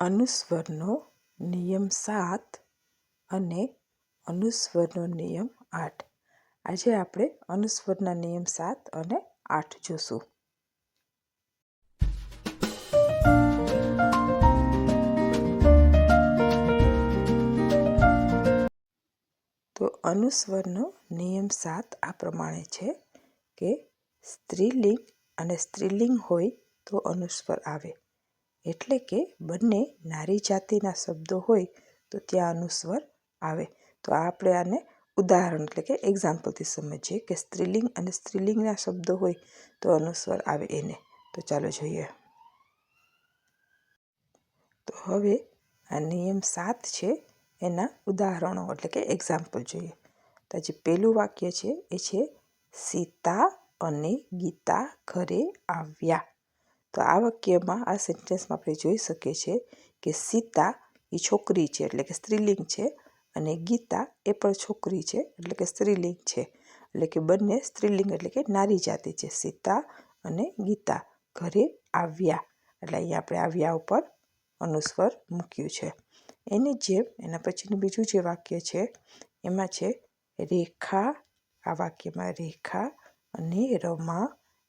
અનુસ્વરનો નિયમ સાત અને અનુસ્વરનો નિયમ આઠ. આજે આપણે અનુસ્વરના નિયમ સાત અને આઠ જોશું. તો અનુસ્વરનો નિયમ સાત આ પ્રમાણે છે કે સ્ત્રીલિંગ અને સ્ત્રીલિંગ હોય તો અનુસ્વર આવે. એટલે કે બંને નારી જાતિના શબ્દો હોય તો ત્યાં અનુસ્વર આવે. તો આપણે આને ઉદાહરણ એટલે કે એક્ઝામ્પલથી સમજીએ કે સ્ત્રીલિંગ અને સ્ત્રીલિંગના શબ્દો હોય તો અનુસ્વર આવે એને. તો ચાલો જોઈએ. તો હવે આ નિયમ સાત છે એના ઉદાહરણો એટલે કે એક્ઝામ્પલ જોઈએ. તો જે પહેલું વાક્ય છે એ છે, સીતા અને ગીતા ઘરે આવ્યા. તો આ વાક્યમાં આ સેન્ટેન્સમાં આપણે જોઈ શકીએ છીએ કે સીતા એ છોકરી છે, એટલે કે સ્ત્રીલિંગ છે અને ગીતા એ પણ છોકરી છે, એટલે કે સ્ત્રીલિંગ છે. એટલે કે બંને સ્ત્રીલિંગ એટલે કે નારી જાતિ છે, સીતા અને ગીતા ઘરે આવ્યા. એટલે અહીંયા આપણે આવ્યા ઉપર અનુસ્વર મૂક્યું છે. એની જેમ, એના પછીનું બીજું જે વાક્ય છે, એમાં છે, રેખા, આ વાક્યમાં રેખા અને રમા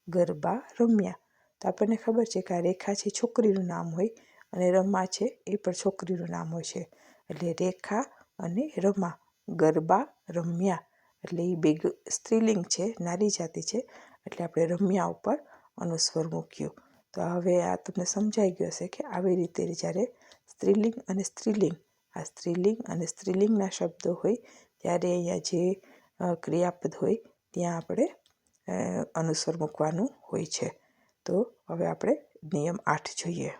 ગરબા રમ્યા. તો આપણને ખબર છે કે આ રેખા છે છોકરીનું નામ હોય અને રમા છે એ પણ છોકરીનું નામ હોય છે. એટલે રેખા અને રમા, ગરબા, રમ્યા, એટલે એ બે સ્ત્રીલિંગ છે, નારી જાતિ છે, એટલે આપણે રમ્યા ઉપર અનુસ્વર મૂક્યું. તો હવે આ તમને સમજાઈ ગયું હશે કે આવી રીતે જ્યારે સ્ત્રીલિંગ અને સ્ત્રીલિંગ, આ સ્ત્રીલિંગ અને સ્ત્રીલિંગના શબ્દો હોય, ત્યારે અહીંયા જે ક્રિયાપદ હોય, ત્યાં આપણે અનુસ્વર મૂકવાનું હોય છે. તો હવે આપણે નિયમ આઠ જોઈએ.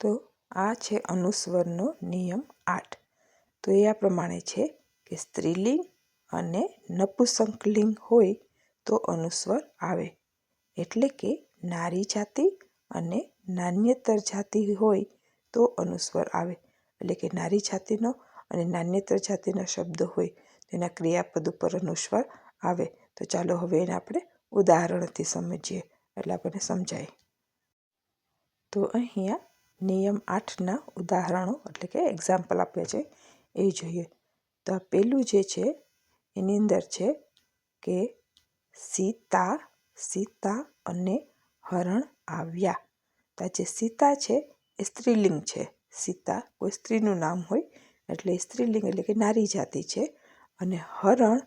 તો આ છે અનુસ્વરનો નિયમ આઠ. તો એ આ પ્રમાણે છે કે સ્ત્રીલિંગ અને નપુસંકલિંગ હોય તો અનુસ્વર આવે. એટલે કે નારી જાતિ અને નાન્યતર જાતિ હોય તો અનુસ્વર આવે. એટલે કે નારી જાતિનો અને નાન્યતર જાતિનો શબ્દ હોય તેના ક્રિયાપદ ઉપર અનુસ્વાર આવે. તો ચાલો હવે એને આપણે ઉદાહરણથી સમજીએ એટલે આપણને સમજાય. તો અહીંયા નિયમ આઠના ઉદાહરણો એટલે કે એક્ઝામ્પલ આપ્યા છે એ જોઈએ. તો આ પહેલું જે છે એની અંદર છે કે સીતા સીતા અને હરણ આવ્યા. તો આ જે સીતા છે એ સ્ત્રીલિંગ છે. સીતા કોઈ સ્ત્રીનું નામ હોય એટલે સ્ત્રીલિંગ એટલે કે નારી જાતિ છે અને હરણ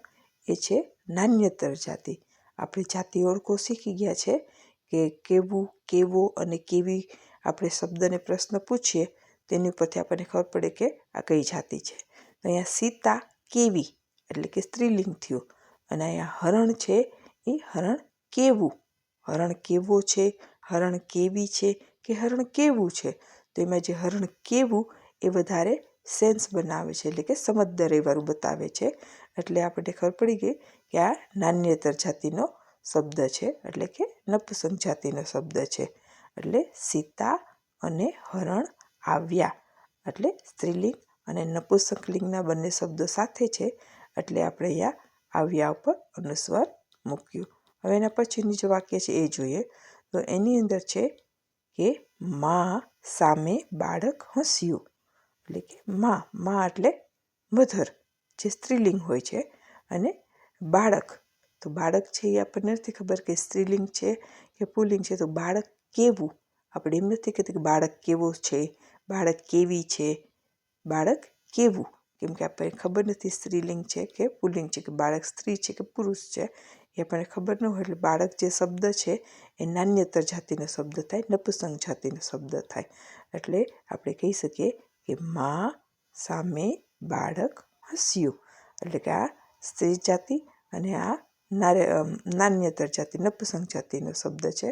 એ છે નાન્યતર જાતિ. આપણે જાતિ ઓળખો શીખી ગયા છે કે કેવું, કેવો અને કેવી આપણે શબ્દને પ્રશ્ન પૂછીએ તેની ઉપરથી આપણને ખબર પડે કે આ કઈ જાતિ છે. અહીંયા સીતા કેવી એટલે કે સ્ત્રીલિંગ થયું અને અહીંયા હરણ છે એ હરણ કેવું? હરણ કેવો છે? હરણ કેવી છે કે હરણ કેવું છે? તો એમાં જે હરણ કેવું એ વધારે સેન્સ બનાવે છે એટલે કે સમજદાર એવાળું બતાવે છે. એટલે આપણને ખબર પડી ગઈ કે આ નાન્યતર જાતિનો શબ્દ છે, એટલે કે નપુસંગ જાતિનો શબ્દ છે. એટલે સીતા અને હરણ આવ્યા. એટલે સ્ત્રીલિંગ અને નપુસંકલિંગના બંને શબ્દો સાથે છે. એટલે આપણે અહીંયા આવ્યા ઉપર અનુસ્વાર મૂક્યું. હવે એના પછીનું જે વાક્ય છે એ જોઈએ. તો એની અંદર છે કે મા સામે બાળક હસ્યું. એટલે કે મા મા એટલે મધર, જે સ્ત્રીલિંગ હોય છે અને બાળક. તો બાળક છે એ આપણને નથી ખબર કે સ્ત્રીલિંગ છે કે પુલ્લિંગ છે. તો બાળક કેવું? આપણે એમ નથી કહેતી કે બાળક કેવો છે, બાળક કેવી છે? બાળક કેવું? કેમ કે આપણને ખબર નથી સ્ત્રીલિંગ છે કે પુલ્લિંગ છે, કે બાળક સ્ત્રી છે કે પુરુષ છે એ આપણને ખબર ન હોય. એટલે બાળક જે શબ્દ છે એ નાન્યતર જાતિનો શબ્દ થાય, નપુસંગ જાતિનો શબ્દ થાય. એટલે આપણે કહી શકીએ કે મા સામે બાળક હસ્યું. એટલે કે આ સ્ત્રી જાતિ અને આ નારે નાન્યતર જાતિ, નપુસંગ જાતિનો શબ્દ છે.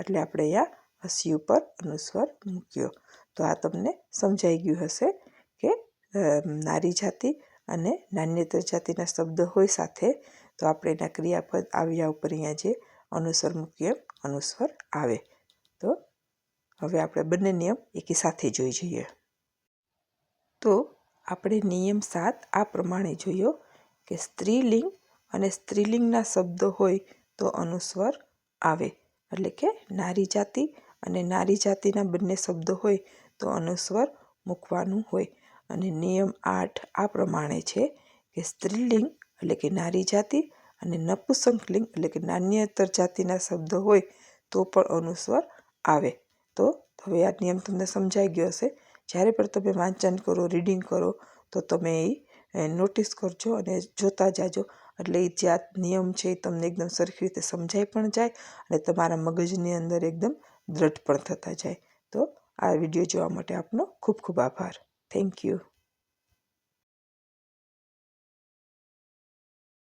એટલે આપણે અહીંયા હસી ઉપર અનુસ્વાર મૂક્યો. તો આ તમને સમજાઈ ગયું હશે કે નારી જાતિ અને નાન્યતર જાતિના શબ્દ હોય સાથે. તો આપણે એના ક્રિયાપદ આવ્યા ઉપર અહીંયા જે અનુસ્વાર મૂકીએ અનુસ્વાર આવે. તો હવે આપણે બંને નિયમ એકી સાથે જોઈ જઈએ. તો આપણે નિયમ સાત આ પ્રમાણે જોયો કે સ્ત્રીલિંગ અને સ્ત્રીલિંગના શબ્દો હોય તો અનુસ્વાર આવે. એટલે કે નારી જાતિ અને નારી જાતિના બંને શબ્દો હોય તો અનુસ્વર મૂકવાનું હોય. અને નિયમ આઠ આ પ્રમાણે છે કે સ્ત્રીલિંગ એટલે કે નારી જાતિ અને નપુસંકલિંગ એટલે કે નાન્યતર જાતિના શબ્દો હોય તો પણ અનુસ્વર આવે. તો હવે આ નિયમ તમને સમજાઈ ગયો હશે. જ્યારે પણ તમે વાંચન કરો રીડિંગ કરો, તો તમે એ નોટિસ કરજો અને જોતા જાજો. એટલે એ જે આ નિયમ છે એ તમને એકદમ સરખી રીતે સમજાઈ પણ જાય અને તમારા મગજની અંદર એકદમ દ્રઢ પણ થતા જાય. તો આ વીડિયો જોવા માટે આપનો ખૂબ ખૂબ આભાર. Thank you